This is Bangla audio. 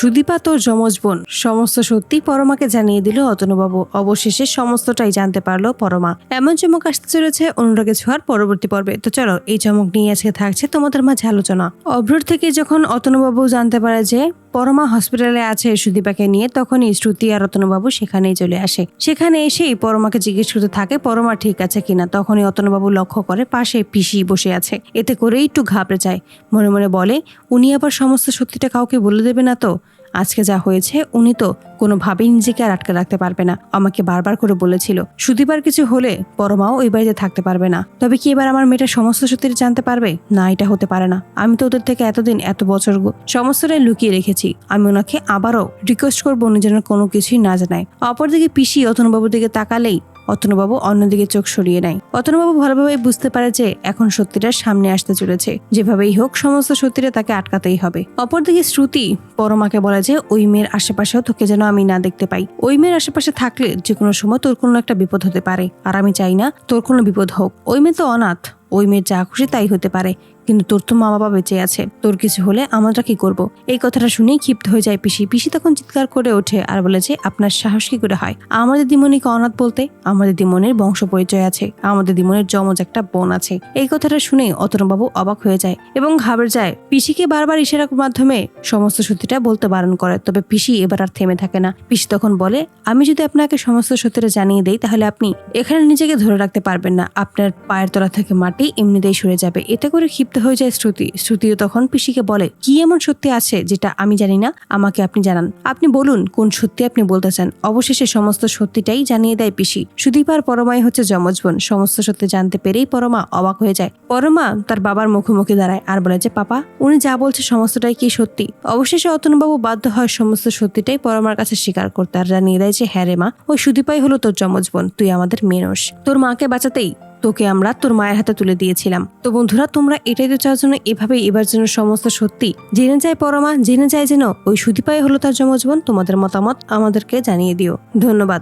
সুদীপা তোর যমজ বোন। সমস্ত সত্যি পরমাকে জানিয়ে দিল অতনুবাবু। অবশেষে সমস্তটাই জানতে পারল পরমা। এমন চমক আসতে চলেছে অনুরাগে ছোঁয়ার পরবর্তী পর্বে। তো চলো, এই চমক নিয়ে আজকে থাকছে তোমাদের মাঝে আলোচনা। অভ্রর থেকে যখন অতনুবাবু জানতে পারে যে পরমা হসপিটালে আছে সুদীপাকে নিয়ে, তখনই শ্রুতি আর রতনবাবু সেখানেই চলে আসে। সেখানে এসেই পরমাকে জিজ্ঞেস করতে থাকে, পরমা ঠিক আছে কিনা? তখনই রতনবাবু লক্ষ্য করে পাশে পিসি বসে আছে। এতে করেই একটু ঘাবড়ে যায়। মনে মনে বলে, উনি আবার সমস্ত সত্যিটা কাউকে বলে দেবে না তো? আজকে যা হয়েছে, উনি তো কোনোভাবেই নিজেকে আর আটকে রাখতে পারবে না। আমাকে বারবার করে বলেছিল সুদীপার কিছু হলে পরমাও ওই বাড়িতে থাকতে পারবে না। তবে কি এবার আমার মেয়েটা সমস্ত সত্যিটা জানতে পারবে? না, এটা হতে পারে না। আমি তো ওদের থেকে এতদিন, এত বছর সমস্তটাই লুকিয়ে রেখেছি। আমি ওনাকে আবারও রিকোয়েস্ট করব উনি যেন কোনো কিছুই না জানায়। অপরদিকে পিসি, অতনুবাবুর দিকে তাকালেই অতনুবাবু অন্যদিকে চোখ সরিয়ে নেয়। অতনুবাবু ভালোভাবে বুঝতে পারে যে এখন সত্যিটা সামনে আসতে চলেছে। যেভাবেই হোক, সমস্ত সত্যিটা তাকে আটকাতেই হবে। অপরদিকে শ্রুতি পরমাকে বলে যে, ওই মেয়ের আশেপাশেও তোকে যেন আমি না দেখতে পাই। ওই মেয়ের আশেপাশে থাকলে যে কোনো সময় তোর কোনো একটা বিপদ হতে পারে। আর আমি চাই না তোর কোনো বিপদ হোক। ওই মেয়ে তো অনাথ। ওই মেয়ের যা খুশি তাই হতে পারে। কিন্তু তোর তো মা বাবা বেঁচে আছে। তোর কিছু হলে আমরা কি করব? এই কথাটা শুনেই ক্ষিপ্ত হয়ে যায় পিসি। পিসি তখন চিৎকার করে ওঠে আর বলে যে, আপনার সাহস কি করে হয়? আমাদের দিমনিকে অনাথ বলতে আমাদের দিমনের বংশ পরিচয় আছে। আমাদের দিমনের যমজ একটা বোন আছে। এই কথাটা শুনে অতনুবাবু অবাক হয়ে যায় এবং ঘাবড়ে যায়। পিসিকে বারবার ইশারার মাধ্যমে সমস্ত সত্যিটা বলতে বারণ করে। তবে পিসি এবার আর থেমে থাকে না। পিসি তখন বলে, আমি যদি আপনাকে সমস্ত সত্যিটা জানিয়ে দেই, তাহলে আপনি এখানে নিজেকে ধরে রাখতে পারবেন না। আপনার পায়ের তলা থেকে মাটি এমনিতেই সরে যাবে। এতে করে ক্ষিপ্ত হয়ে যায় শ্রুতি। শ্রুতিও তখন পিসিকে বলে, কি এমন সত্যি আছে যেটা আমি জানি না? আমাকে আপনি জানান। আপনি বলুন, কোন সত্যি আপনি বলতে চান অবশেষে সমস্ত সত্যিটাই জানিয়ে দেয় পিসি। সুদীপ আর পরমাই হচ্ছে যমজ বোন। সমস্ত সত্যি জানতে পেরেই পরমা অবাক হয়ে যায়। পরমা তার বাবার মুখোমুখি দাঁড়ায় আর বলে যে, পাপা, উনি যা বলছে সমস্তটাই কি সত্যি? অবশেষে অতনুবাবু বাধ্য হয় সমস্ত সত্যিটাই পরমার কাছে স্বীকার করতে আর জানিয়ে দেয় যে হ্যাঁ রে মা, ওই সুদীপাই হলো তোর যমজ বোন। তুই আমাদের মেনস তোর মাকে বাঁচাতেই তোকে আমরা তোর মায়ের হাতে তুলে দিয়েছিলাম। তো বন্ধুরা, তোমরা এটাই তো চাওয়ার জন্য এভাবে এবার যেন সমস্ত সত্যি জেনে যায় পরমা, জেনে যায় যেন, ওই সুদীপাই হলো তার জমজবন তোমাদের মতামত আমাদেরকে জানিয়ে দিও। ধন্যবাদ।